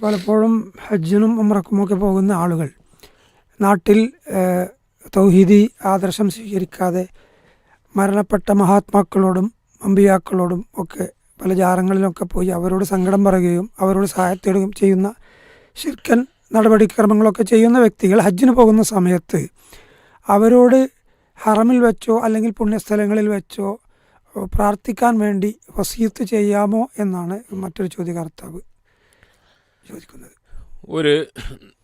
പലപ്പോഴും ഹജ്ജിനും ഉമ്രക്കുമൊക്കെ പോകുന്ന ആളുകൾ നാട്ടിൽ തൗഹീദി ആദർശം സ്വീകരിക്കാതെ മരണപ്പെട്ട മഹാത്മാക്കളോടും അമ്പിയാക്കളോടും ഒക്കെ പല ജാറങ്ങളിലൊക്കെ പോയി അവരോട് സങ്കടം പറയുകയും അവരോട് സഹായത്തേടുകയും ചെയ്യുന്ന ശിർക്കൻ നടപടിക്രമങ്ങളൊക്കെ ചെയ്യുന്ന വ്യക്തികൾ ഹജ്ജിന് പോകുന്ന സമയത്ത് അവരോട് ഹറമിൽ വെച്ചോ അല്ലെങ്കിൽ പുണ്യസ്ഥലങ്ങളിൽ വെച്ചോ പ്രാർത്ഥിക്കാൻ വേണ്ടി വസീത്ത് ചെയ്യാമോ എന്നാണ് മറ്റൊരു ചോദ്യകർത്താവ്. ചോദിക്കുന്നത് ഒരു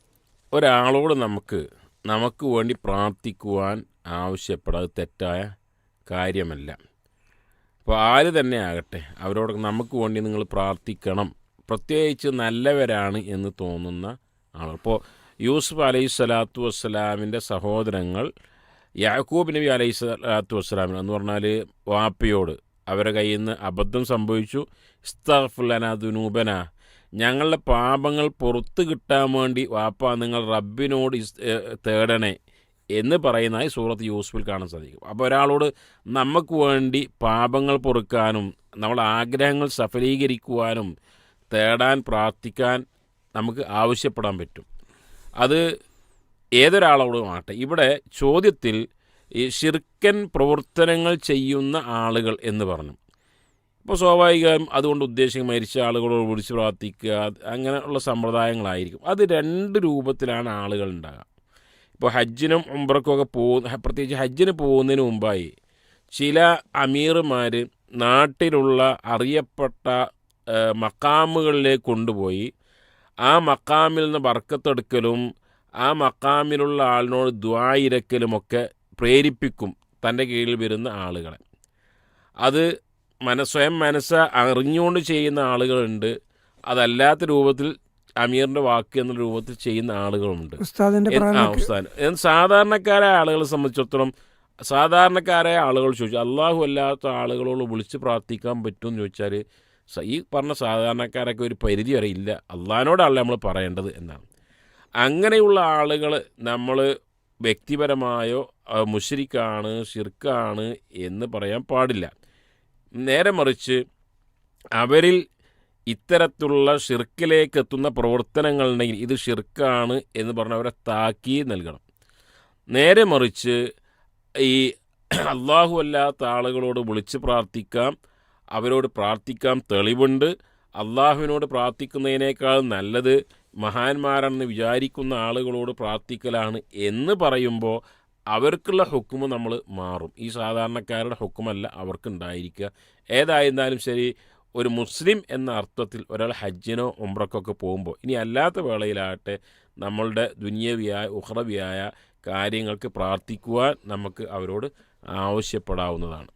ഒരാളോട് നമുക്ക് നമുക്ക് വേണ്ടി പ്രാർത്ഥിക്കുവാൻ ആവശ്യപ്പെടാതെ തെറ്റായ കാര്യമല്ല. അപ്പോൾ ആര് തന്നെ ആകട്ടെ അവരോട് നമുക്ക് വേണ്ടി നിങ്ങൾ പ്രാർത്ഥിക്കണം. പ്രത്യേകിച്ച് നല്ലവരാണ് എന്ന് തോന്നുന്ന ആളുകൾ അപ്പോൾ യൂസുഫ് അലൈഹി സ്വലാത്തു വസ്സലാമിന്റെ സഹോദരങ്ങൾ യാക്കൂബ് നബി അലൈഹി സ്വലാത്തു വസ്സലാമിന് എന്ന് പറഞ്ഞാൽ വാപ്പയോട് അവരുടെ കയ്യിൽ നിന്ന് അബദ്ധം സംഭവിച്ചു. ഇസ്തഫുലന ദുനൂബന. ഞങ്ങളുടെ പാപങ്ങൾ പുറത്ത് കിട്ടാൻ വേണ്ടി വാപ്പ നിങ്ങൾ റബ്ബിനോട് തേടണേ എന്ന് പറയുന്നതായി സൂറത്ത് യൂസുഫിൽ കാണാൻ സാധിക്കും. അപ്പോൾ ഒരാളോട് നമുക്ക് വേണ്ടി പാപങ്ങൾ പൊറുക്കാനും നമ്മുടെ ആഗ്രഹങ്ങൾ സഫലീകരിക്കുവാനും തേടാൻ പ്രാർത്ഥിക്കാൻ നമുക്ക് ആവശ്യപ്പെടാൻ പറ്റും. അത് ഏതൊരാളോടും ആട്ടെ ഇവിടെ ചോദ്യത്തിൽ ഈ ഷിർക്കൻ പ്രവർത്തനങ്ങൾ ചെയ്യുന്ന ആളുകൾ എന്ന് പറഞ്ഞു. ഇപ്പോൾ സ്വാഭാവികം അതുകൊണ്ട് ഉദ്ദേശിക്കും മരിച്ച ആളുകളോട് വിളിച്ച് പ്രാർത്ഥിക്കുക അങ്ങനെയുള്ള സമ്പ്രദായങ്ങളായിരിക്കും. അത് രണ്ട് രൂപത്തിലാണ് ആളുകൾ ഉണ്ടാകുക ഇപ്പോൾ ഹജ്ജിനും ഉംറക്കൊക്കെ പോകുന്ന പ്രത്യേകിച്ച് ഹജ്ജിന് പോകുന്നതിന് മുമ്പായി ചില അമീർമാർ നാട്ടിലുള്ള അറിയപ്പെട്ട മക്കാമുകളിലേക്ക് കൊണ്ടുപോയി ആ മക്കാമിൽ നിന്ന് വർക്കത്തെടുക്കലും ആ മക്കാമിലുള്ള ആളിനോട് ദ്വായിരക്കലുമൊക്കെ പ്രേരിപ്പിക്കും തന്റെ കീഴിൽ വരുന്ന ആളുകളെ. അത് മന സ്വയം മനസ്സ് അറിഞ്ഞുകൊണ്ട് ചെയ്യുന്ന ആളുകളുണ്ട്. അതല്ലാത്ത രൂപത്തിൽ അമീറിന്റെ വാക്ക് എന്ന രൂപത്തിൽ ചെയ്യുന്ന ആളുകളുണ്ട്. ഉസ്താദ്. സാധാരണക്കാരായ ആളുകളെ സംബന്ധിച്ചിടത്തോളം സാധാരണക്കാരായ ആളുകൾ ചോദിച്ചു അള്ളാഹു അല്ലാത്ത ആളുകളോട് വിളിച്ച് പ്രാർത്ഥിക്കാൻ പറ്റുമെന്ന് ചോദിച്ചാൽ ഈ പറഞ്ഞ സാധാരണക്കാരൊക്കെ ഒരു പരിധി വരെ ഇല്ല. അള്ളഹാനോടല്ല നമ്മൾ പറയേണ്ടത് എന്നാണ്. അങ്ങനെയുള്ള ആളുകൾ നമ്മൾ വ്യക്തിപരമായോ മുഷരിക്കാണ് ഷിർക്കാണ് എന്ന് പറയാൻ പാടില്ല. നേരെ മറിച്ച് അവരിൽ ഇത്തരത്തിലുള്ള ഷിർക്കിലേക്ക് എത്തുന്ന പ്രവർത്തനങ്ങളുണ്ടെങ്കിൽ ഇത് ഷിർക്കാണ് എന്ന് പറഞ്ഞ് അവരെ താക്കി നൽകണം. നേരെ മറിച്ച് ഈ അള്ളാഹു അല്ലാത്ത ആളുകളോട് വിളിച്ച് പ്രാർത്ഥിക്കാം അവരോട് പ്രാർത്ഥിക്കാം തെളിവുണ്ട്. അള്ളാഹുവിനോട് പ്രാർത്ഥിക്കുന്നതിനേക്കാൾ നല്ലത് മഹാന്മാരാണെന്ന് വിചാരിക്കുന്ന ആളുകളോട് പ്രാർത്ഥിക്കലാണ് എന്ന് പറയുമ്പോൾ അവർക്കുള്ള ഹുക്കുമ് നമ്മൾ മാറും. ഈ സാധാരണക്കാരുടെ ഹുക്കുമല്ല അവർക്കുണ്ടായിരിക്കുക. ഏതായിരുന്നാലും ശരി ഒരു മുസ്ലിം എന്ന അർത്ഥത്തിൽ ഒരാൾ ഹജ്ജിനോ ഉംറക്കൊക്കെ പോകുമ്പോൾ ഇനി അല്ലാത്ത വേളയിലാകട്ടെ നമ്മളുടെ ദുനിയവിയായ ഉഹ്റവിയായ കാര്യങ്ങൾക്ക് പ്രാർത്ഥിക്കുവാൻ നമുക്ക് അവരോട് ആവശ്യപ്പെടാവുന്നതാണ്.